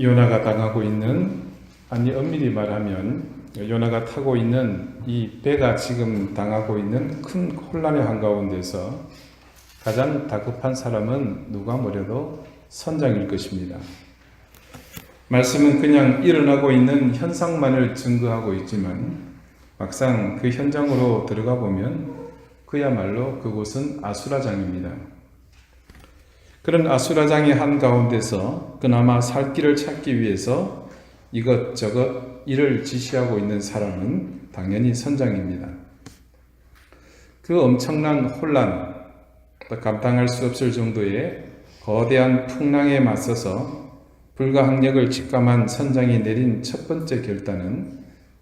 요나가 당하고 있는 아니 엄밀히 말하면 요나가 타고 있는 이 배가 지금 당하고 있는 큰 혼란의 한가운데서 가장 다급한 사람은 누가 뭐래도 선장일 것입니다. 말씀은 그냥 일어나고 있는 현상만을 증거하고 있지만 막상 그 현장으로 들어가 보면 그야말로 그곳은 아수라장입니다. 그런 아수라장의 한 가운데서 그나마 살 길을 찾기 위해서 이것저것 일을 지시하고 있는 사람은 당연히 선장입니다. 그 엄청난 혼란, 감당할 수 없을 정도의 거대한 풍랑에 맞서서 불가항력을 직감한 선장이 내린 첫 번째 결단은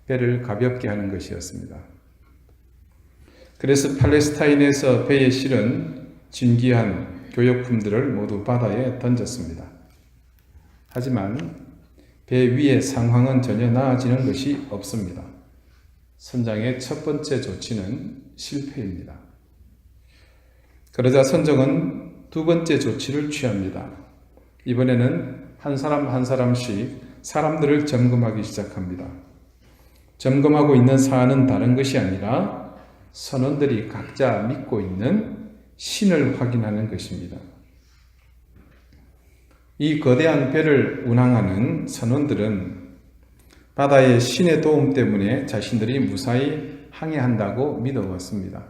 배를 가볍게 하는 것이었습니다. 그래서 팔레스타인에서 배에 실은 진귀한 교역품들을 모두 바다에 던졌습니다. 하지만 배 위의 상황은 전혀 나아지는 것이 없습니다. 선장의 첫 번째 조치는 실패입니다. 그러자 선정은 두 번째 조치를 취합니다. 이번에는 한 사람 한 사람씩 사람들을 점검하기 시작합니다. 점검하고 있는 사안은 다른 것이 아니라 선원들이 각자 믿고 있는 신을 확인하는 것입니다. 이 거대한 배를 운항하는 선원들은 바다의 신의 도움 때문에 자신들이 무사히 항해한다고 믿어왔습니다.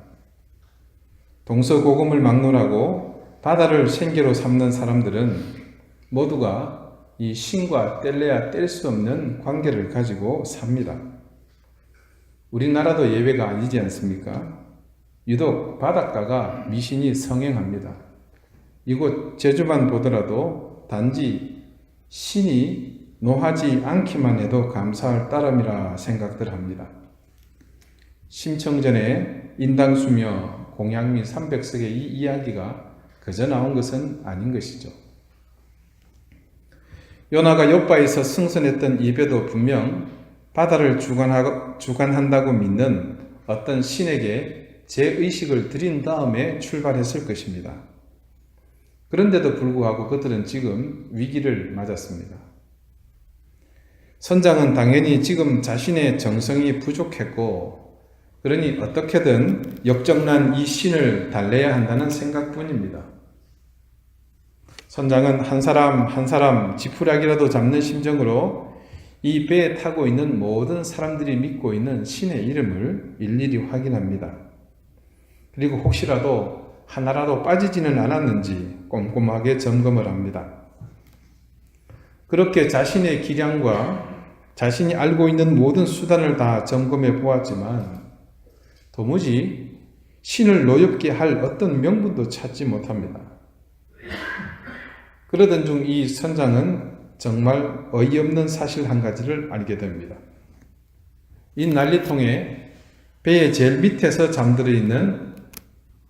동서고금을 막론하고 바다를 생계로 삼는 사람들은 모두가 이 신과 뗄래야 뗄 수 없는 관계를 가지고 삽니다. 우리나라도 예외가 아니지 않습니까? 유독 바닷가가 미신이 성행합니다. 이곳 제주만 보더라도 단지 신이 노하지 않기만 해도 감사할 따름이라 생각들 합니다. 심청전에 인당수며 공양미 300석의 이 이야기가 그저 나온 것은 아닌 것이죠. 요나가 요바에서 승선했던 이 배도 분명 바다를 주관한다고 믿는 어떤 신에게 제 의식을 드린 다음에 출발했을 것입니다. 그런데도 불구하고 그들은 지금 위기를 맞았습니다. 선장은 당연히 지금 자신의 정성이 부족했고, 그러니 어떻게든 역정난 이 신을 달래야 한다는 생각뿐입니다. 선장은 한 사람 한 사람 지푸라기라도 잡는 심정으로 이 배에 타고 있는 모든 사람들이 믿고 있는 신의 이름을 일일이 확인합니다. 그리고 혹시라도 하나라도 빠지지는 않았는지 꼼꼼하게 점검을 합니다. 그렇게 자신의 기량과 자신이 알고 있는 모든 수단을 다 점검해 보았지만 도무지 신을 노엽게 할 어떤 명분도 찾지 못합니다. 그러던 중 이 선장은 정말 어이없는 사실 한 가지를 알게 됩니다. 이 난리통에 배의 제일 밑에서 잠들어 있는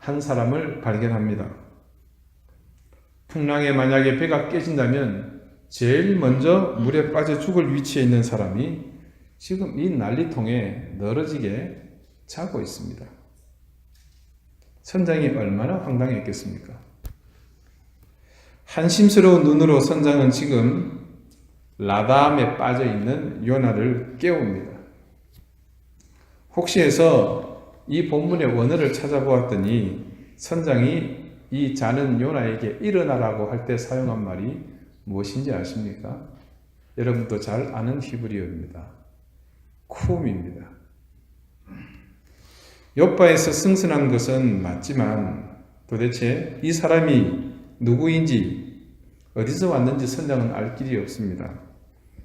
한 사람을 발견합니다. 풍랑에 만약에 배가 깨진다면 제일 먼저 물에 빠져 죽을 위치에 있는 사람이 지금 이 난리통에 늘어지게 자고 있습니다. 선장이 얼마나 황당했겠습니까? 한심스러운 눈으로 선장은 지금 라담에 빠져 있는 요나를 깨웁니다. 혹시 해서 이 본문의 원어를 찾아보았더니 선장이 이 자는 요나에게 일어나라고 할 때 사용한 말이 무엇인지 아십니까? 여러분도 잘 아는 히브리어입니다. 쿰입니다. 요바에서 승선한 것은 맞지만 도대체 이 사람이 누구인지 어디서 왔는지 선장은 알 길이 없습니다.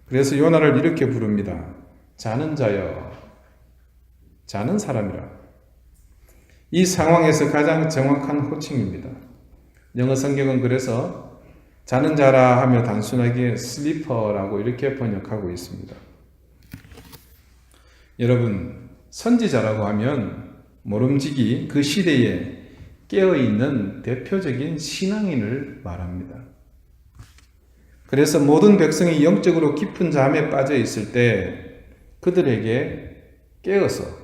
그래서 요나를 이렇게 부릅니다. 자는 자여, 자는 사람이라. 이 상황에서 가장 정확한 호칭입니다. 영어 성경은 그래서 자는 자라 하며 단순하게 슬리퍼라고 이렇게 번역하고 있습니다. 여러분, 선지자라고 하면 모름지기 그 시대에 깨어있는 대표적인 신앙인을 말합니다. 그래서 모든 백성이 영적으로 깊은 잠에 빠져 있을 때 그들에게 깨어서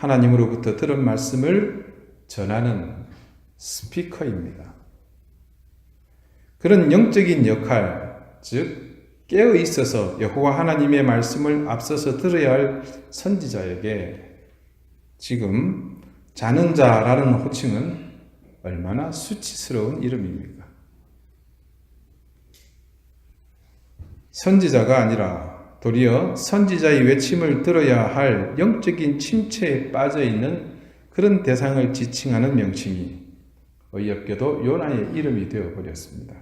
하나님으로부터 들은 말씀을 전하는 스피커입니다. 그런 영적인 역할, 즉, 깨어 있어서 여호와 하나님의 말씀을 앞서서 들어야 할 선지자에게 지금 자는 자라는 호칭은 얼마나 수치스러운 이름입니까? 선지자가 아니라 도리어 선지자의 외침을 들어야 할 영적인 침체에 빠져 있는 그런 대상을 지칭하는 명칭이 어이없게도 요나의 이름이 되어 버렸습니다.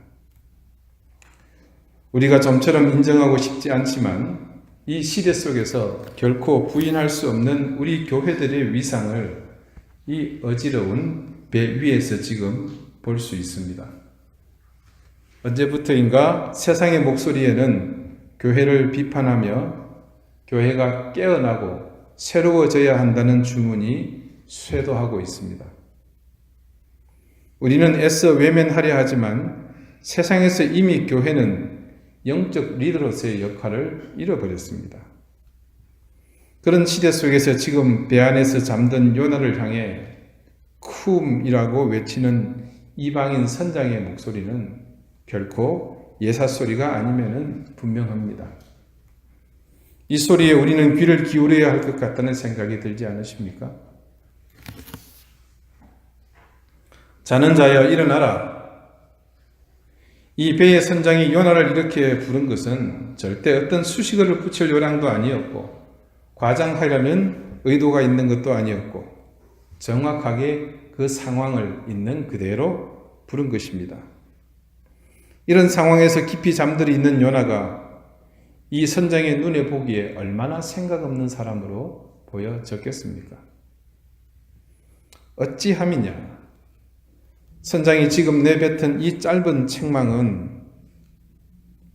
우리가 좀처럼 인정하고 싶지 않지만 이 시대 속에서 결코 부인할 수 없는 우리 교회들의 위상을 이 어지러운 배 위에서 지금 볼 수 있습니다. 언제부터인가 세상의 목소리에는 교회를 비판하며 교회가 깨어나고 새로워져야 한다는 주문이 쇄도하고 있습니다. 우리는 애써 외면하려 하지만 세상에서 이미 교회는 영적 리더로서의 역할을 잃어버렸습니다. 그런 시대 속에서 지금 배 안에서 잠든 요나를 향해 쿰이라고 외치는 이방인 선장의 목소리는 결코 예사 소리가 아니면은 분명합니다. 이 소리에 우리는 귀를 기울여야 할 것 같다는 생각이 들지 않으십니까? 자는 자여 일어나라. 이 배의 선장이 요나를 이렇게 부른 것은 절대 어떤 수식어를 붙일 요량도 아니었고 과장하려는 의도가 있는 것도 아니었고 정확하게 그 상황을 있는 그대로 부른 것입니다. 이런 상황에서 깊이 잠들어 있는 요나가 이 선장의 눈에 보기에 얼마나 생각 없는 사람으로 보여졌겠습니까? 어찌함이냐? 선장이 지금 내뱉은 이 짧은 책망은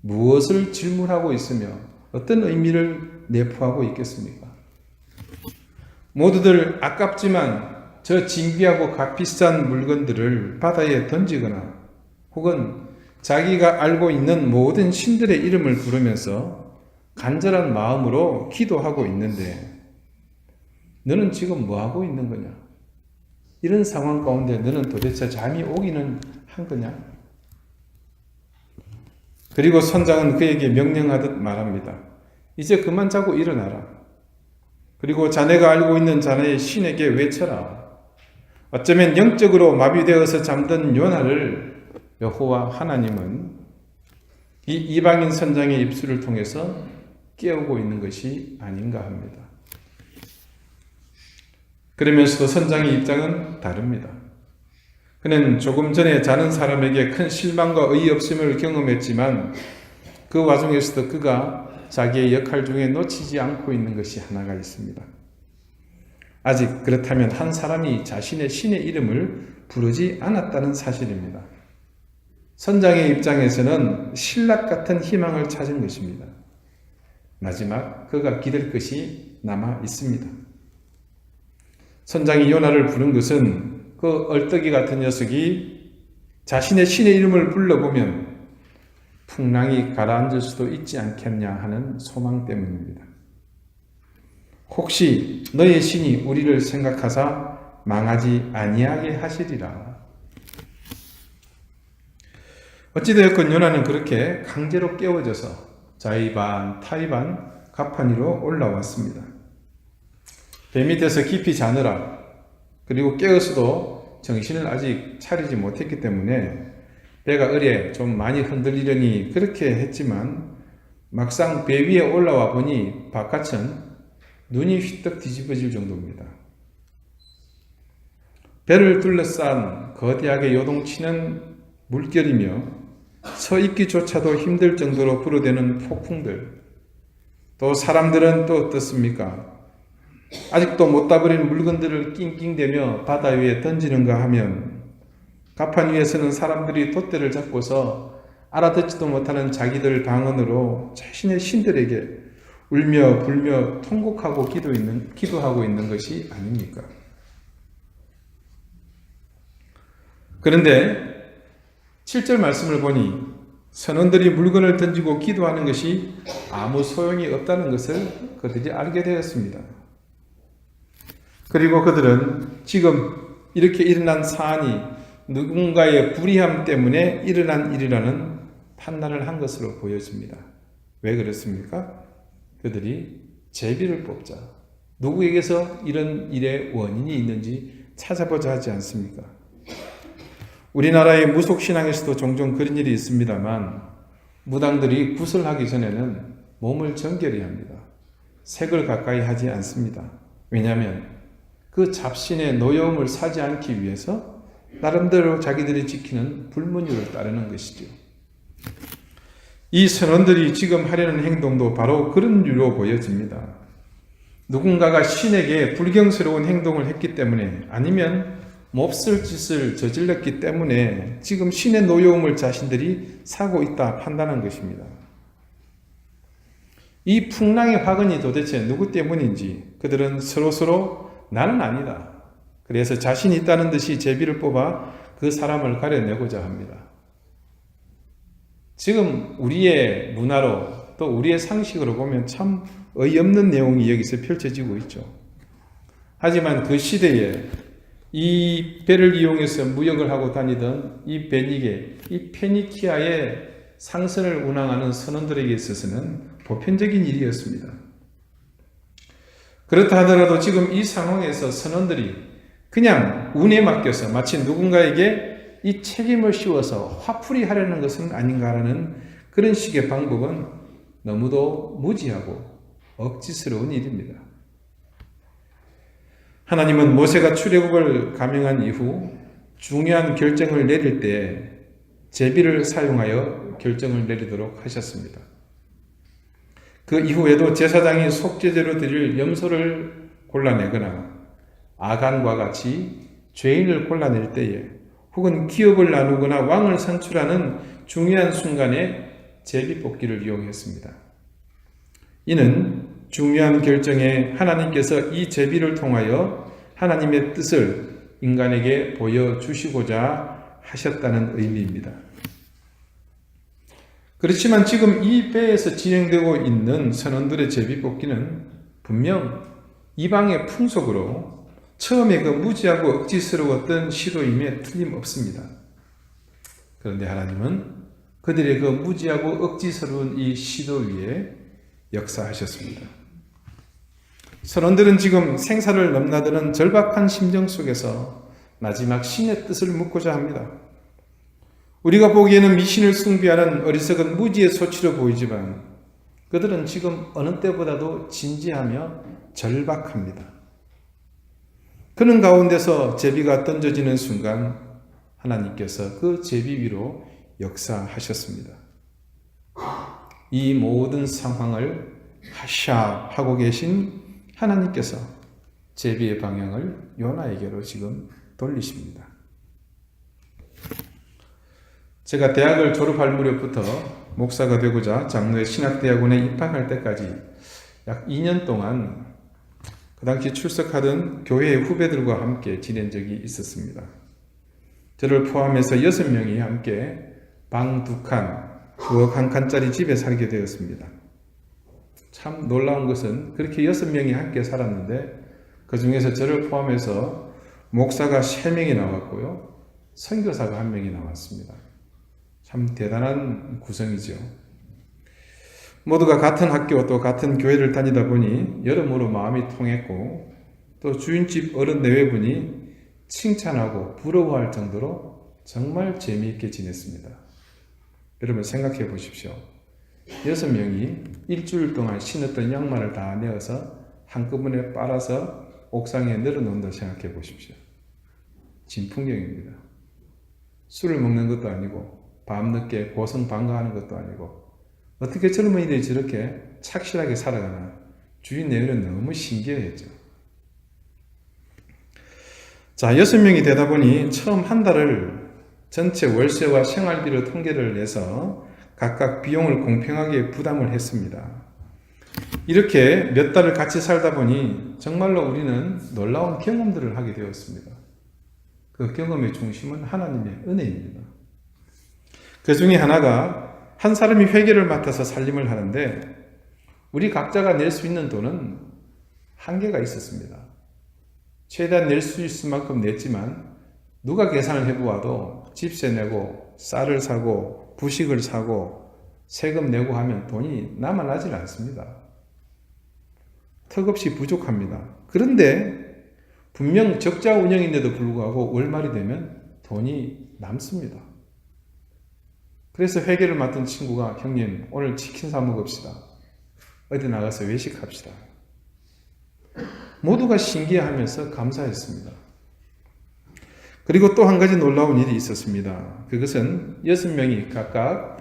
무엇을 질문하고 있으며 어떤 의미를 내포하고 있겠습니까? 모두들 아깝지만 저 진귀하고 값비싼 물건들을 바다에 던지거나 혹은 자기가 알고 있는 모든 신들의 이름을 부르면서 간절한 마음으로 기도하고 있는데 너는 지금 뭐 하고 있는 거냐? 이런 상황 가운데 너는 도대체 잠이 오기는 한 거냐? 그리고 선장은 그에게 명령하듯 말합니다. 이제 그만 자고 일어나라. 그리고 자네가 알고 있는 자네의 신에게 외쳐라. 어쩌면 영적으로 마비되어서 잠든 요나를 여호와 하나님은 이 이방인 선장의 입술을 통해서 깨우고 있는 것이 아닌가 합니다. 그러면서도 선장의 입장은 다릅니다. 그는 조금 전에 자는 사람에게 큰 실망과 의없음을 경험했지만 그 와중에서도 그가 자기의 역할 중에 놓치지 않고 있는 것이 하나가 있습니다. 아직 그렇다면 한 사람이 자신의 신의 이름을 부르지 않았다는 사실입니다. 선장의 입장에서는 신락 같은 희망을 찾은 것입니다. 마지막 그가 기댈 것이 남아 있습니다. 선장이 요나를 부른 것은 그 얼떡이 같은 녀석이 자신의 신의 이름을 불러보면 풍랑이 가라앉을 수도 있지 않겠냐 하는 소망 때문입니다. 혹시 너의 신이 우리를 생각하사 망하지 아니하게 하시리라. 어찌되었건 요나는 그렇게 강제로 깨워져서 자의반 타의반 가판 위로 올라왔습니다. 배 밑에서 깊이 자느라 그리고 깨어서도 정신을 아직 차리지 못했기 때문에 배가 의뢰 좀 많이 흔들리려니 그렇게 했지만 막상 배 위에 올라와 보니 바깥은 눈이 휘떡 뒤집어질 정도입니다. 배를 둘러싼 거대하게 요동치는 물결이며 서 있기조차도 힘들 정도로 불어대는 폭풍들. 또 사람들은 또 어떻습니까? 아직도 못 따버린 물건들을 낑낑대며 바다 위에 던지는가 하면 가판 위에서는 사람들이 돛대를 잡고서 알아듣지도 못하는 자기들 방언으로 자신의 신들에게 울며 불며 통곡하고 기도 있는, 기도하고 있는 것이 아닙니까? 그런데 7절 말씀을 보니 선원들이 물건을 던지고 기도하는 것이 아무 소용이 없다는 것을 그들이 알게 되었습니다. 그리고 그들은 지금 이렇게 일어난 사안이 누군가의 불의함 때문에 일어난 일이라는 판단을 한 것으로 보여집니다. 왜 그렇습니까? 그들이 제비를 뽑자. 누구에게서 이런 일의 원인이 있는지 찾아보자 하지 않습니까? 우리나라의 무속신앙에서도 종종 그런 일이 있습니다만, 무당들이 구슬하기 전에는 몸을 정결히 합니다. 색을 가까이 하지 않습니다. 왜냐하면 그 잡신의 노여움을 사지 않기 위해서 나름대로 자기들이 지키는 불문율을 따르는 것이죠. 이 선원들이 지금 하려는 행동도 바로 그런 류로 보여집니다. 누군가가 신에게 불경스러운 행동을 했기 때문에 아니면 몹쓸 짓을 저질렀기 때문에 지금 신의 노여움을 자신들이 사고 있다 판단한 것입니다. 이 풍랑의 화근이 도대체 누구 때문인지 그들은 서로서로 나는 아니다. 그래서 자신이 있다는 듯이 제비를 뽑아 그 사람을 가려내고자 합니다. 지금 우리의 문화로 또 우리의 상식으로 보면 참 어이없는 내용이 여기서 펼쳐지고 있죠. 하지만 그 시대에 이 배를 이용해서 무역을 하고 다니던 이 베니게, 이 페니키아의 상선을 운항하는 선원들에게 있어서는 보편적인 일이었습니다. 그렇다 하더라도 지금 이 상황에서 선원들이 그냥 운에 맡겨서 마치 누군가에게 이 책임을 씌워서 화풀이 하려는 것은 아닌가라는 그런 식의 방법은 너무도 무지하고 억지스러운 일입니다. 하나님은 모세가 출애굽을 감행한 이후 중요한 결정을 내릴 때 제비를 사용하여 결정을 내리도록 하셨습니다. 그 이후에도 제사장이 속죄제로 드릴 염소를 골라내거나 아간과 같이 죄인을 골라낼 때에 혹은 기업을 나누거나 왕을 선출하는 중요한 순간에 제비 뽑기를 이용했습니다. 이는 중요한 결정에 하나님께서 이 제비를 통하여 하나님의 뜻을 인간에게 보여주시고자 하셨다는 의미입니다. 그렇지만 지금 이 배에서 진행되고 있는 선원들의 제비 뽑기는 분명 이방의 풍속으로 처음에 그 무지하고 억지스러웠던 시도임에 틀림없습니다. 그런데 하나님은 그들의 그 무지하고 억지스러운 이 시도 위에 역사하셨습니다. 선원들은 지금 생사를 넘나드는 절박한 심정 속에서 마지막 신의 뜻을 묻고자 합니다. 우리가 보기에는 미신을 숭배하는 어리석은 무지의 소치로 보이지만 그들은 지금 어느 때보다도 진지하며 절박합니다. 그는 가운데서 제비가 던져지는 순간 하나님께서 그 제비 위로 역사하셨습니다. 이 모든 상황을 하샤하고 계신 하나님께서 제비의 방향을 요나에게로 지금 돌리십니다. 제가 대학을 졸업할 무렵부터 목사가 되고자 장로의 신학대학원에 입학할 때까지 약 2년 동안 그 당시 출석하던 교회의 후배들과 함께 지낸 적이 있었습니다. 저를 포함해서 6명이 함께 방 두 칸, 부엌 한 칸짜리 집에 살게 되었습니다. 참 놀라운 것은 그렇게 6명이 함께 살았는데 그 중에서 저를 포함해서 목사가 3명이 나왔고요. 선교사가 1명이 나왔습니다. 참 대단한 구성이죠. 모두가 같은 학교 또 같은 교회를 다니다 보니 여러모로 마음이 통했고 또 주인집 어른 내외분이 칭찬하고 부러워할 정도로 정말 재미있게 지냈습니다. 여러분 생각해 보십시오. 여섯 명이 일주일 동안 신었던 양말을 다 내어서 한꺼번에 빨아서 옥상에 늘어놓는다 생각해 보십시오. 진풍경입니다. 술을 먹는 것도 아니고 밤늦게 고성 방가하는 것도 아니고 어떻게 젊은이들이 저렇게 착실하게 살아가나 주인 내외는 너무 신기했죠. 자, 여섯 명이 되다 보니 처음 한 달을 전체 월세와 생활비로 통계를 내서 각각 비용을 공평하게 부담을 했습니다. 이렇게 몇 달을 같이 살다 보니 정말로 우리는 놀라운 경험들을 하게 되었습니다. 그 경험의 중심은 하나님의 은혜입니다. 그 중에 하나가 한 사람이 회계를 맡아서 살림을 하는데 우리 각자가 낼 수 있는 돈은 한계가 있었습니다. 최대한 낼 수 있을 만큼 냈지만 누가 계산을 해보아도 집세 내고 쌀을 사고 부식을 사고 세금 내고 하면 돈이 남아나질 않습니다. 턱없이 부족합니다. 그런데 분명 적자 운영인데도 불구하고 월말이 되면 돈이 남습니다. 그래서 회계를 맡은 친구가 형님 오늘 치킨 사 먹읍시다. 어디 나가서 외식합시다. 모두가 신기해하면서 감사했습니다. 그리고 또 한 가지 놀라운 일이 있었습니다. 그것은 여섯 명이 각각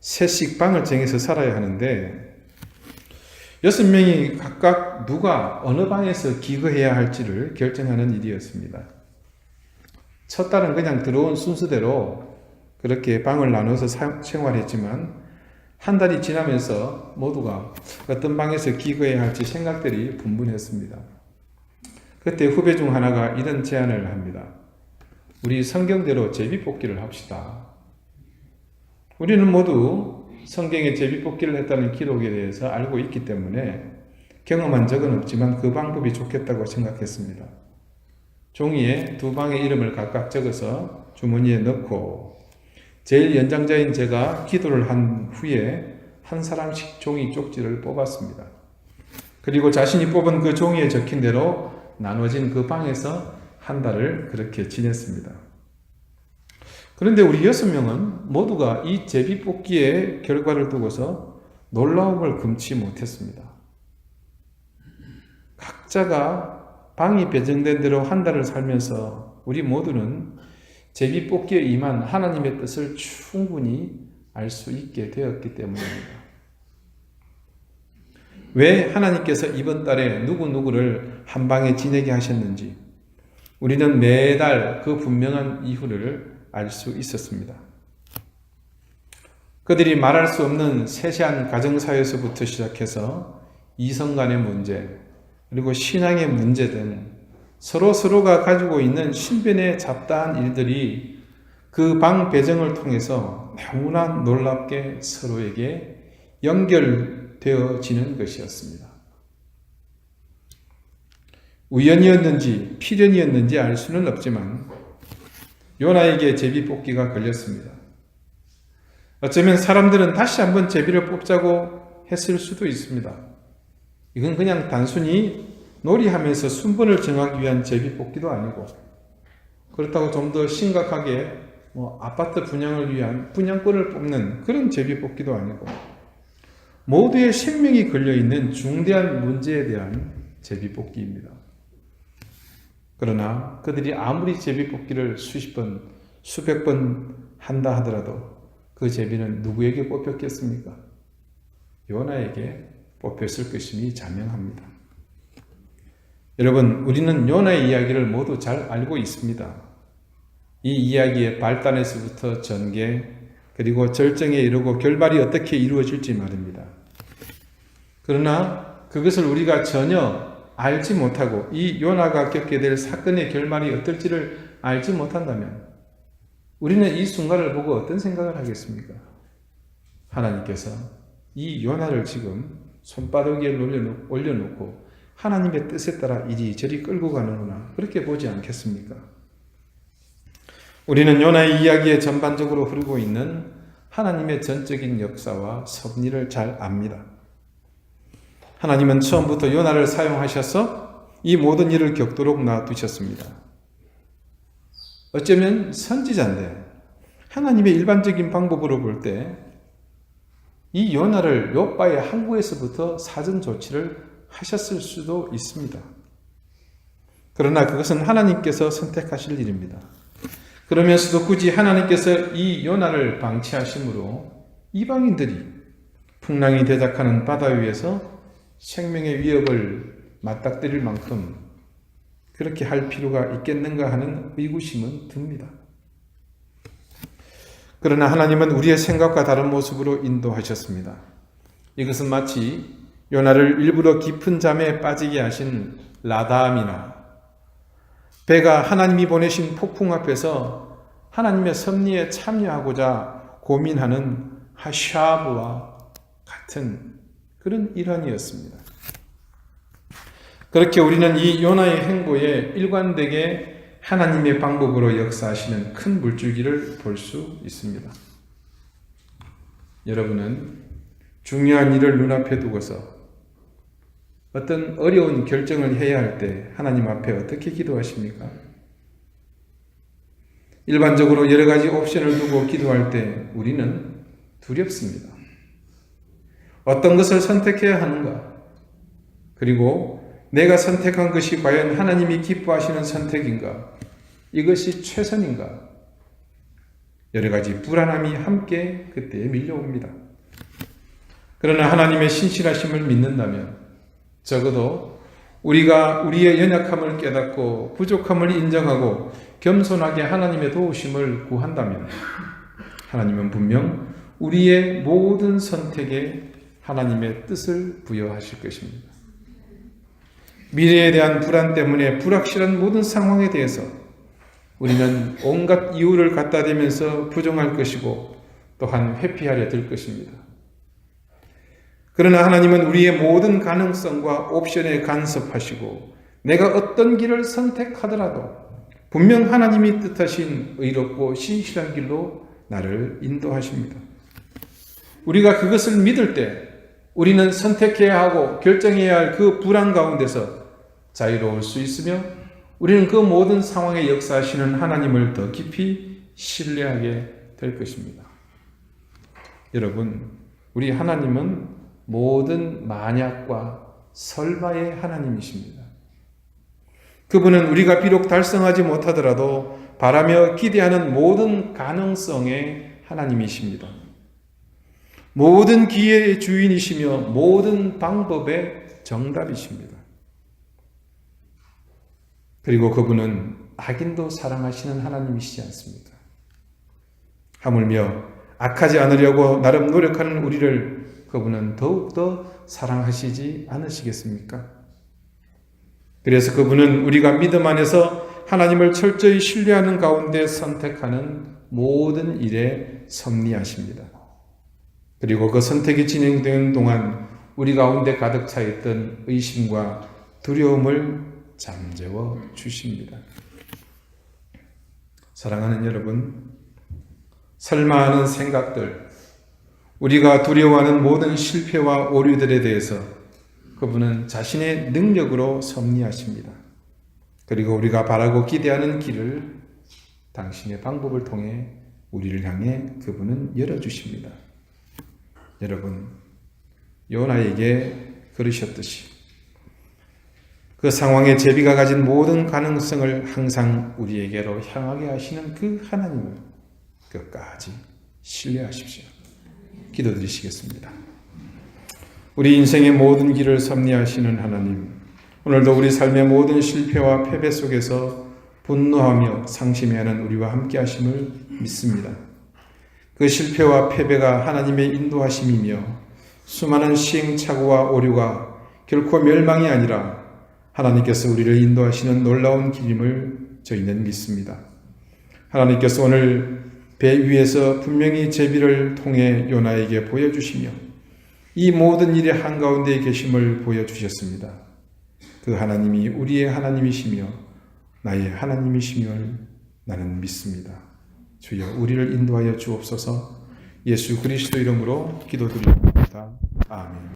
셋씩 방을 정해서 살아야 하는데 여섯 명이 각각 누가 어느 방에서 기거해야 할지를 결정하는 일이었습니다. 첫 달은 그냥 들어온 순서대로 그렇게 방을 나눠서 사- 생활했지만 한 달이 지나면서 모두가 어떤 방에서 기거해야 할지 생각들이 분분했습니다. 그때 후배 중 하나가 이런 제안을 합니다. 우리 성경대로 제비뽑기를 합시다. 우리는 모두 성경에 제비뽑기를 했다는 기록에 대해서 알고 있기 때문에 경험한 적은 없지만 그 방법이 좋겠다고 생각했습니다. 종이에 두 방의 이름을 각각 적어서 주머니에 넣고 제일 연장자인 제가 기도를 한 후에 한 사람씩 종이 쪽지를 뽑았습니다. 그리고 자신이 뽑은 그 종이에 적힌 대로 나눠진 그 방에서 한 달을 그렇게 지냈습니다. 그런데 우리 여섯 명은 모두가 이 제비뽑기의 결과를 두고서 놀라움을 금치 못했습니다. 각자가 방이 배정된 대로 한 달을 살면서 우리 모두는 제비뽑기에 임한 하나님의 뜻을 충분히 알 수 있게 되었기 때문입니다. 왜 하나님께서 이번 달에 누구누구를 한 방에 지내게 하셨는지 우리는 매달 그 분명한 이유를 알 수 있었습니다. 그들이 말할 수 없는 세세한 가정사에서부터 시작해서 이성 간의 문제, 그리고 신앙의 문제 등 서로 서로가 가지고 있는 신변의 잡다한 일들이 그 방 배정을 통해서 너무나 놀랍게 서로에게 연결되어지는 것이었습니다. 우연이었는지 필연이었는지 알 수는 없지만 요나에게 제비 뽑기가 걸렸습니다. 어쩌면 사람들은 다시 한번 제비를 뽑자고 했을 수도 있습니다. 이건 그냥 단순히 놀이하면서 순번을 정하기 위한 제비 뽑기도 아니고 그렇다고 좀 더 심각하게 뭐 아파트 분양을 위한 분양권을 뽑는 그런 제비 뽑기도 아니고 모두의 생명이 걸려 있는 중대한 문제에 대한 제비 뽑기입니다. 그러나 그들이 아무리 제비 뽑기를 수십 번, 수백 번 한다 하더라도 그 제비는 누구에게 뽑혔겠습니까? 요나에게 뽑혔을 것임이 자명합니다. 여러분, 우리는 요나의 이야기를 모두 잘 알고 있습니다. 이 이야기의 발단에서부터 전개, 그리고 절정에 이르고 결말이 어떻게 이루어질지 말입니다. 그러나 그것을 우리가 전혀 알지 못하고 이 요나가 겪게 될 사건의 결말이 어떨지를 알지 못한다면 우리는 이 순간을 보고 어떤 생각을 하겠습니까? 하나님께서 이 요나를 지금 손바닥 위에 올려놓고 하나님의 뜻에 따라 이리저리 끌고 가는구나 그렇게 보지 않겠습니까? 우리는 요나의 이야기에 전반적으로 흐르고 있는 하나님의 전적인 역사와 섭리를 잘 압니다. 하나님은 처음부터 요나를 사용하셔서 이 모든 일을 겪도록 놔두셨습니다. 어쩌면 선지자인데 하나님의 일반적인 방법으로 볼 때 이 요나를 요바의 항구에서부터 사전 조치를 하셨을 수도 있습니다. 그러나 그것은 하나님께서 선택하실 일입니다. 그러면서도 굳이 하나님께서 이 요나를 방치하심으로 이방인들이 풍랑이 대작하는 바다 위에서 생명의 위협을 맞닥뜨릴 만큼 그렇게 할 필요가 있겠는가 하는 의구심은 듭니다. 그러나 하나님은 우리의 생각과 다른 모습으로 인도하셨습니다. 이것은 마치 요나를 일부러 깊은 잠에 빠지게 하신 라담이나 배가 하나님이 보내신 폭풍 앞에서 하나님의 섭리에 참여하고자 고민하는 하샤브와 같은 그런 일환이었습니다. 그렇게 우리는 이 요나의 행보에 일관되게 하나님의 방법으로 역사하시는 큰 물줄기를 볼 수 있습니다. 여러분은 중요한 일을 눈앞에 두고서 어떤 어려운 결정을 해야 할 때 하나님 앞에 어떻게 기도하십니까? 일반적으로 여러 가지 옵션을 두고 기도할 때 우리는 두렵습니다. 어떤 것을 선택해야 하는가? 그리고 내가 선택한 것이 과연 하나님이 기뻐하시는 선택인가? 이것이 최선인가? 여러 가지 불안함이 함께 그때에 밀려옵니다. 그러나 하나님의 신실하심을 믿는다면 적어도 우리가 우리의 연약함을 깨닫고 부족함을 인정하고 겸손하게 하나님의 도우심을 구한다면 하나님은 분명 우리의 모든 선택에 하나님의 뜻을 부여하실 것입니다. 미래에 대한 불안 때문에 불확실한 모든 상황에 대해서 우리는 온갖 이유를 갖다 대면서 부정할 것이고 또한 회피하려 들 것입니다. 그러나 하나님은 우리의 모든 가능성과 옵션에 간섭하시고 내가 어떤 길을 선택하더라도 분명 하나님이 뜻하신 의롭고 신실한 길로 나를 인도하십니다. 우리가 그것을 믿을 때 우리는 선택해야 하고 결정해야 할 그 불안 가운데서 자유로울 수 있으며 우리는 그 모든 상황에 역사하시는 하나님을 더 깊이 신뢰하게 될 것입니다. 여러분, 우리 하나님은 모든 만약과 설마의 하나님이십니다. 그분은 우리가 비록 달성하지 못하더라도 바라며 기대하는 모든 가능성의 하나님이십니다. 모든 기회의 주인이시며 모든 방법의 정답이십니다. 그리고 그분은 악인도 사랑하시는 하나님이시지 않습니까? 하물며 악하지 않으려고 나름 노력하는 우리를 그분은 더욱더 사랑하시지 않으시겠습니까? 그래서 그분은 우리가 믿음 안에서 하나님을 철저히 신뢰하는 가운데 선택하는 모든 일에 섭리하십니다. 그리고 그 선택이 진행되는 동안 우리 가운데 가득 차 있던 의심과 두려움을 잠재워 주십니다. 사랑하는 여러분, 설마 하는 생각들, 우리가 두려워하는 모든 실패와 오류들에 대해서 그분은 자신의 능력으로 섭리하십니다. 그리고 우리가 바라고 기대하는 길을 당신의 방법을 통해 우리를 향해 그분은 열어주십니다. 여러분, 요나에게 그러셨듯이 그 상황에 제비가 가진 모든 가능성을 항상 우리에게로 향하게 하시는 그 하나님을 끝까지 신뢰하십시오. 기도드리시겠습니다. 우리 인생의 모든 길을 섭리하시는 하나님, 오늘도 우리 삶의 모든 실패와 패배 속에서 분노하며 상심해하는 우리와 함께 하심을 믿습니다. 그 실패와 패배가 하나님의 인도하심이며 수많은 시행착오와 오류가 결코 멸망이 아니라 하나님께서 우리를 인도하시는 놀라운 길임을 저희는 믿습니다. 하나님께서 오늘 배 위에서 분명히 제비를 통해 요나에게 보여주시며 이 모든 일의 한가운데 계심을 보여주셨습니다. 그 하나님이 우리의 하나님이시며 나의 하나님이심을 나는 믿습니다. 주여 우리를 인도하여 주옵소서 예수 그리스도 이름으로 기도드립니다. 아멘.